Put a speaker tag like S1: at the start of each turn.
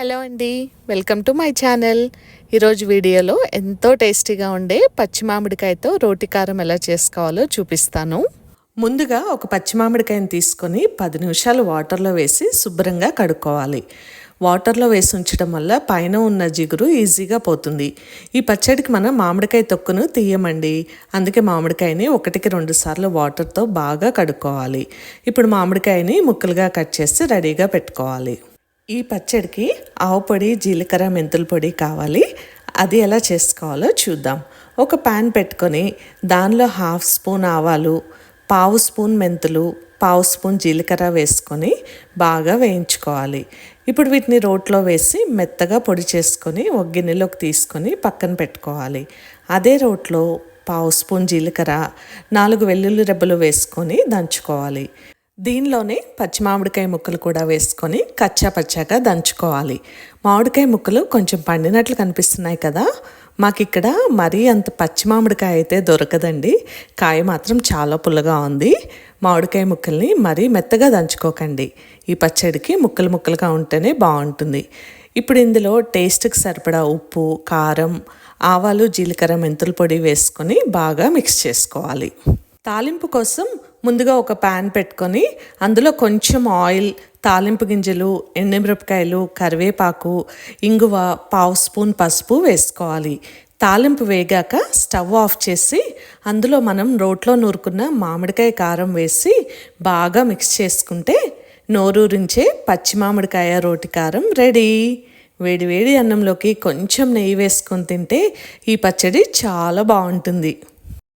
S1: Hello అండి. Welcome to my channel. ఈరోజు వీడియోలో ఎంతో టేస్టీగా ఉండే పచ్చి మామిడికాయతో రోటి కారం ఎలా చేసుకోవాలో చూపిస్తాను. ముందుగా ఒక పచ్చి మామిడికాయని తీసుకొని పది నిమిషాలు వాటర్లో వేసి శుభ్రంగా కడుక్కోవాలి. వాటర్లో వేసి ఉంచడం వల్ల పైన ఉన్న జిగురు ఈజీగా పోతుంది. ఈ పచ్చడికి మనం మామిడికాయ తొక్కును తీయమండి. అందుకే మామిడికాయని ఒకటికి రెండు సార్లు వాటర్తో బాగా కడుక్కోవాలి. ఇప్పుడు మామిడికాయని ముక్కలుగా కట్ చేసి రెడీగా పెట్టుకోవాలి. ఈ పచ్చడికి ఆవు పొడి జీలకర్ర మెంతుల పొడి కావాలి. అది ఎలా చేసుకోవాలో చూద్దాం. ఒక ప్యాన్ పెట్టుకొని దానిలో హాఫ్ స్పూన్ ఆవాలు పావు స్పూన్ మెంతులు పావు స్పూన్ జీలకర్ర వేసుకొని బాగా వేయించుకోవాలి. ఇప్పుడు వీటిని రోట్లో వేసి మెత్తగా పొడి చేసుకొని ఒక గిన్నెలోకి తీసుకొని పక్కన పెట్టుకోవాలి. అదే రోట్లో పావు స్పూన్ జీలకర్ర నాలుగు వెల్లుల్లి రెబ్బలు వేసుకొని దంచుకోవాలి. దీనిలోనే పచ్చి మామిడికాయ ముక్కలు కూడా వేసుకొని కచ్చా పచ్చాగా దంచుకోవాలి. మామిడికాయ ముక్కలు కొంచెం పండినట్లు కనిపిస్తున్నాయి కదా. మాకు ఇక్కడ మరీ అంత పచ్చి మామిడికాయ అయితే దొరకదండి. కాయ మాత్రం చాలా పుల్లగా ఉంది. మామిడికాయ ముక్కల్ని మరీ మెత్తగా దంచుకోకండి. ఈ పచ్చడికి ముక్కలు ముక్కలుగా ఉంటేనే బాగుంటుంది. ఇప్పుడు ఇందులో టేస్ట్కి సరిపడా ఉప్పు కారం ఆవాలు జీలకర్ర మెంతుల పొడి వేసుకొని బాగా మిక్స్ చేసుకోవాలి. తాలింపు కోసం ముందుగా ఒక ప్యాన్ పెట్టుకొని అందులో కొంచెం ఆయిల్ తాలింపు గింజలు ఎండుమిరపకాయలు కరివేపాకు ఇంగువ పావు స్పూన్ పసుపు వేసుకోవాలి. తాలింపు వేగాక స్టవ్ ఆఫ్ చేసి అందులో మనం రోట్లో నూరుకున్న మామిడికాయ కారం వేసి బాగా మిక్స్ చేసుకుంటే నోరూరించే పచ్చి మామిడికాయ రోటి కారం రెడీ. వేడివేడి అన్నంలోకి కొంచెం నెయ్యి వేసుకొని తింటే ఈ పచ్చడి చాలా బాగుంటుంది.